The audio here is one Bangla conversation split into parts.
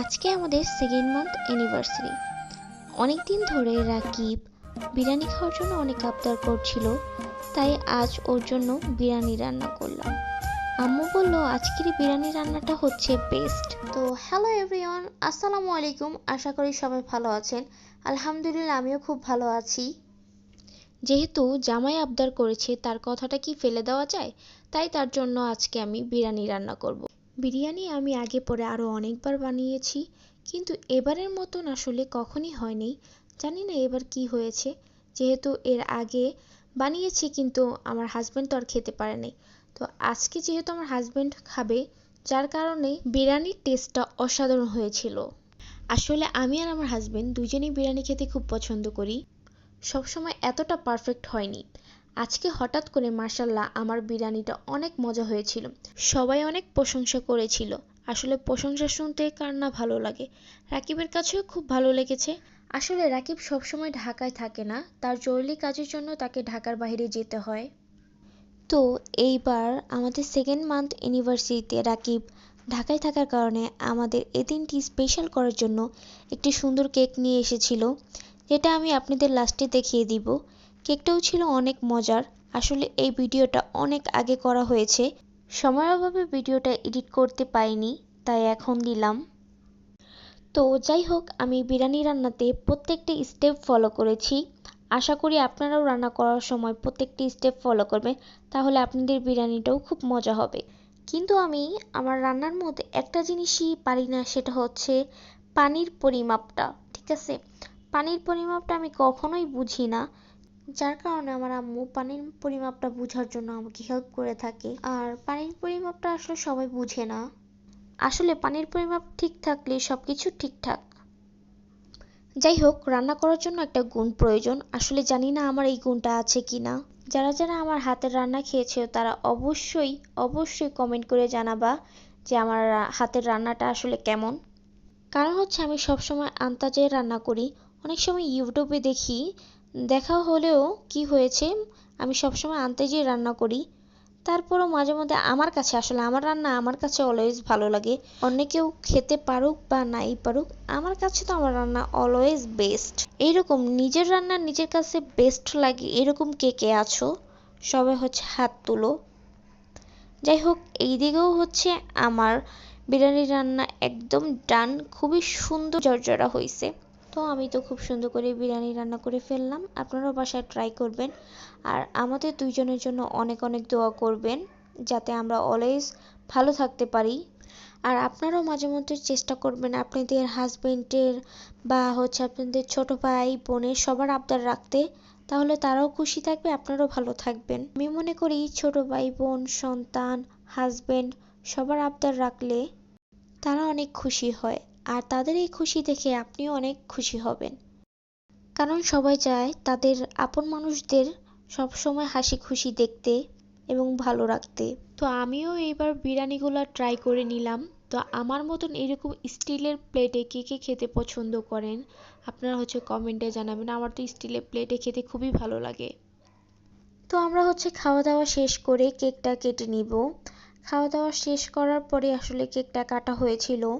আজকে আমাদের সেকেন্ড মান্থ অ্যানিভার্সারি অনেক দিন ধরে রাকিব বিরিয়ানি খাওয়ার জন্য অনেক আবদার করছিল তাই আজ ওর জন্য বিরিয়ানি রান্না করলাম। আম্মু বলল আজকের বিরিয়ানি রান্নাটা হচ্ছে বেস্ট তো হ্যালো এভরিওয়ান আসসালামু আলাইকুম। আশা করি সবাই ভালো আছেন। আলহামদুলিল্লাহ আমিও খুব ভালো আছি। যেহেতু জামাই আবদার করেছে তার কথাটা কি ফেলে দেওয়া যায়? তাই তার জন্য আজকে আমি বিরিয়ানি রান্না করব। বিরিয়ানি আমি আগে পরে আরও অনেকবার বানিয়েছি, কিন্তু এবারের মতন আসলে কখনই হয়নি। জানি না এবার কি হয়েছে, যেহেতু এর আগে বানিয়েছি কিন্তু আমার হাজব্যান্ড তো আর খেতে পারেনি তো আজকে যেহেতু আমার হাজব্যান্ড খাবে, যার কারণে বিরিয়ানির টেস্টটা অসাধারণ হয়েছিল। আসলে আমি আর আমার হাজব্যান্ড দুজনেই বিরিয়ানি খেতে খুব পছন্দ করি। সবসময় এতটা পারফেক্ট হয়নি। আজকে হঠাৎ করে মার্শাল্লাহ আমার বিরিয়ানিটা অনেক মজা হয়েছিল। সবাই অনেক প্রশংসা করেছিল। আসলে প্রশংসা শুনতে কার না ভালো লাগে। রাকিবের কাছেও খুব ভালো লেগেছে। আসলে রাকিব সবসময় ঢাকায় থাকে না, তার জরুরি কাজের জন্য তাকে ঢাকার বাইরে যেতে হয়। তো এইবার আমাদের সেকেন্ড মান্থ ইউনিভার্সিটিতে রাকিব ঢাকায় থাকার কারণে আমাদের এই দিনটি স্পেশাল করার জন্য একটি সুন্দর কেক নিয়ে এসেছিল, যেটা আমি আপনাদের লাস্টে দেখিয়ে দিব। কেকটাও ছিল অনেক মজার। আসলে এই ভিডিওটা অনেক আগে করা হয়েছে। সময়ের অভাবে ভিডিওটা এডিট করতে পাইনি তাই এখন দিলাম। তো যাই হোক, আমি বিরিয়ানি রান্নাতে প্রত্যেকটি স্টেপ ফলো করেছি। আশা করি আপনারাও রান্না করার সময় প্রত্যেকটি স্টেপ ফলো করবেন। তাহলে আপনাদের বিরিয়ানিটাও খুব মজা হবে। কিন্তু আমি আমার রান্নার মধ্যে একটা জিনিসই পারি না, সেটা হচ্ছে পানির পরিমাপটা, ঠিক আছে? পানির পরিমাপটা আমি কখনোই বুঝি না। যার কারণে আমার আম্মু পানির পরিমাপটা বোঝার জন্য আমাকে হেল্প করে থাকে। আর পানির পরিমাপটা আসলে সবাই বুঝে না। আসলে পানির পরিমাপ ঠিক থাকলে সব কিছু ঠিকঠাক। যাই হোক, রান্না করার জন্য একটা গুণ প্রয়োজন। আসলে জানি না আমার এই গুণটা আছে কি না যারা যারা আমার হাতের রান্না খেয়েছে, তারা অবশ্যই অবশ্যই কমেন্ট করে জানাবা যে আমার হাতের রান্নাটা আসলে কেমন। কারণ হচ্ছে আমি সবসময় আন্তাজে রান্না করি। অনেক সময় ইউটিউবে দেখি, দেখা হলেও কি হয়েছে, আমি সবসময় আন্তাজে রান্না করি। তারপরও মাঝে মধ্যে আমার কাছে আসলে, আমার রান্না আমার কাছে অলওয়েজ ভালো লাগে। অন্য কেউ খেতে পারুক বা নাই পারুক, আমার কাছে তো আমার রান্না অলওয়েজ বেস্ট এইরকম নিজের রান্না নিজের কাছে বেস্ট লাগে, এরকম কে কে আছো? সবাই হচ্ছে হাত তুলো। যাই হোক, এই দিকেও হচ্ছে আমার বিরিয়ানি রান্না একদম ডান খুবই সুন্দর জর্জরা হয়েছে তো আমি তো খুব সুন্দর করে বিরিয়ানি রান্না করে ফেললাম। আপনারাও বাসায় ট্রাই করবেন। আর আমাদের দুইজনের জন্য অনেক অনেক দোয়া করবেন, যাতে আমরা অলওয়েজ ভালো থাকতে পারি। আর আপনারাও মাঝে মধ্যে চেষ্টা করবেন আপনাদের হাজবেন্ডের বা হচ্ছে আপনাদের ছোট ভাই, বোনের সবার আবদার রাখতে। তাহলে তারাও খুশি থাকবে, আপনারাও ভালো থাকবেন। আমি মনে করি ছোট ভাই, বোন, সন্তান হাজবেন্ড সবার আবদার রাখলে তারা অনেক খুশি হয়। আর তাদের এই খুশি দেখে আপনিও অনেক খুশি হবেন। কারণ সবাই চায় তাদের আপন মানুষদের সব সময় হাসি খুশি দেখতে এবং ভালো রাখতে। তো আমিও এইবার বিরিয়ানিগুলো ট্রাই করে নিলাম। তো আমার মতন এরকম স্টিলের প্লেটে কে কে খেতে পছন্দ করেন আপনারা হচ্ছে কমেন্টে জানাবেন। আমার তো স্টিলের প্লেটে খেতে খুবই ভালো লাগে। তো আমরা হচ্ছে খাওয়া দাওয়া শেষ করে কেকটা কেটে নিব। খাওয়া দাওয়া শেষ করার পরে আসলে কেকটা কাটা হয়েছিল।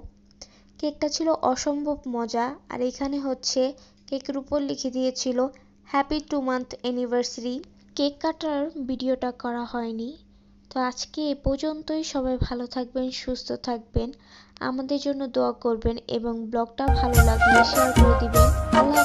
কেকটা ছিল অসম্ভব মজা, আর এখানে হচ্ছে কেকের উপর লিখে দিয়েছিল happy two month anniversary cake কাটার ভিডিওটা করা হয়নি। তো আজকে এ পর্যন্তই। সবাই ভালো থাকবেন, সুস্থ থাকবেন। আমাদের জন্য দোয়া করবেন এবং ব্লগটা ভালো লাগলে শেয়ার করে দিবেন। আল্লাহ